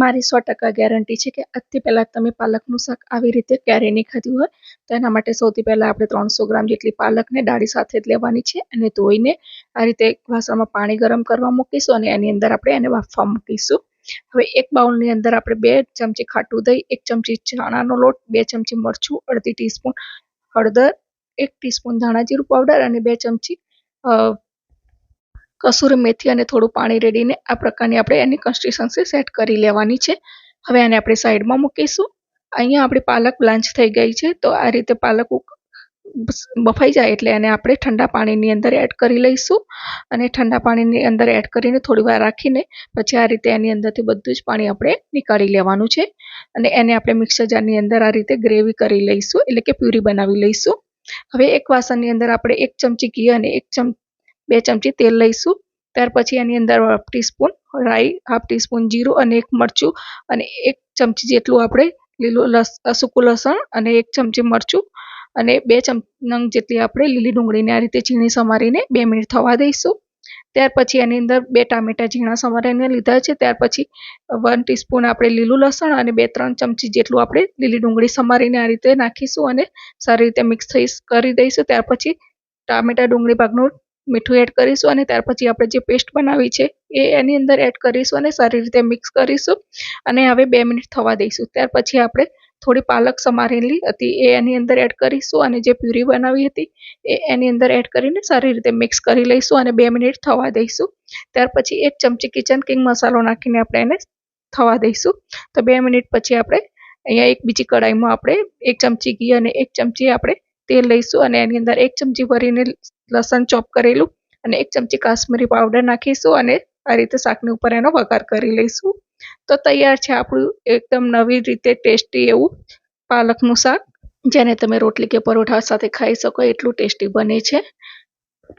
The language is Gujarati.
મારી સો ટકા ગેરંટી છે કે આજથી પહેલાં તમે પાલકનું શાક આવી રીતે ક્યારેય નહીં ખાધું હોય, તો એના માટે સૌથી પહેલાં આપણે ત્રણસો ગ્રામ જેટલી પાલકને ડાળી સાથે જ લેવાની છે અને ધોઈને આ રીતે વાસણમાં પાણી ગરમ કરવા મૂકીશું અને એની અંદર આપણે એને બાફવા મૂકીશું. હવે એક બાઉલની અંદર આપણે બે ચમચી ખાટું દહીં, એક ચમચી ચણાનો લોટ, બે ચમચી મરચું, અડધી ટીસ્પૂન હળદર, એક ટીસ્પૂન ધાણા જીરું પાવડર અને બે ચમચી કસૂરી, મેથી અને થોડું પાણી રેડીને આ પ્રકારની આપણે એની કન્સિસ્ટન્સી સેટ કરી લેવાની છે. હવે આને આપણે સાઈડમાં મૂકીશું. અહીંયા આપણી પાલક બ્લાન્ચ થઈ ગઈ છે, તો આ રીતે પાલક બફાઈ જાય એટલે એને આપણે ઠંડા પાણીની અંદર એડ કરી લઈશું. અને ઠંડા પાણીની અંદર એડ કરીને થોડી વાર રાખીને પછી આ રીતે એની અંદરથી બધું જ પાણી આપણે નીકાળી લેવાનું છે. અને એને આપણે મિક્સર જારની અંદર આ રીતે ગ્રેવી કરી લઈશું, એટલે કે પ્યુરી બનાવી લઈશું. હવે એક વાસણની અંદર આપણે એક ચમચી ઘી અને એક ચમ બે ચમચી તેલ લઈશું. ત્યાર પછી એની અંદર હાફ ટીસ્પૂન રાઈ હાફ ટીસ્પૂન જીરું અને એક મરચું અને એક ચમચી જેટલું આપણે લીલું લસ, સૂકું લસણ અને એક ચમચી મરચું અને બે ચમ જેટલી આપણે લીલી ડુંગળીને આ રીતે ઝીણી સમારીને બે મિનિટ થવા દઈશું. ત્યાર પછી એની અંદર બે ટામેટા ઝીણા સમારીને લીધા છે. ત્યાર પછી વન ટીસ્પૂન આપણે લીલું લસણ અને બે, ત્રણ ચમચી જેટલું આપણે લીલી ડુંગળી સમારીને આ રીતે નાખીશું અને સારી રીતે મિક્સ થઈ, કરી દઈશું. ત્યાર પછી ટામેટા ડુંગળી ભાગનું મીઠું એડ કરીશું અને ત્યાર પછી આપણે જે પેસ્ટ બનાવી છે, એ એની અંદર એડ કરીશું અને સારી રીતે મિક્સ કરીશું અને હવે બે મિનિટ થવા દઈશું. ત્યાર પછી આપણે થોડી પાલક સમારેલી હતી, એ એની અંદર એડ કરીશું અને જે પ્યુરી બનાવી હતી, એ એની અંદર એડ કરીને સારી રીતે મિક્સ કરી લઈશું અને બે મિનિટ થવા દઈશું. ત્યાર પછી એક ચમચી કિચન કિંગ મસાલો નાખીને આપણે એને થવા દઈશું. તો બે મિનિટ પછી આપણે અહીંયા એક બીજી કઢાઈમાં આપણે એક ચમચી ઘી અને એક ચમચી આપણે તેલ લઈશું અને એની અંદર એક ચમચી ભરીને લસણ ચોપ કરેલું અને એક ચમચી કાશ્મીરી પાવડર નાખીશું અને આ રીતે શાકની ઉપર એનો વઘાર કરી લઈશું. તો તૈયાર છે આપણું એકદમ નવી રીતે ટેસ્ટી એવું પાલકનું શાક, જેને તમે રોટલી કે પરોઠા સાથે ખાઈ શકો, એટલું ટેસ્ટી બને છે.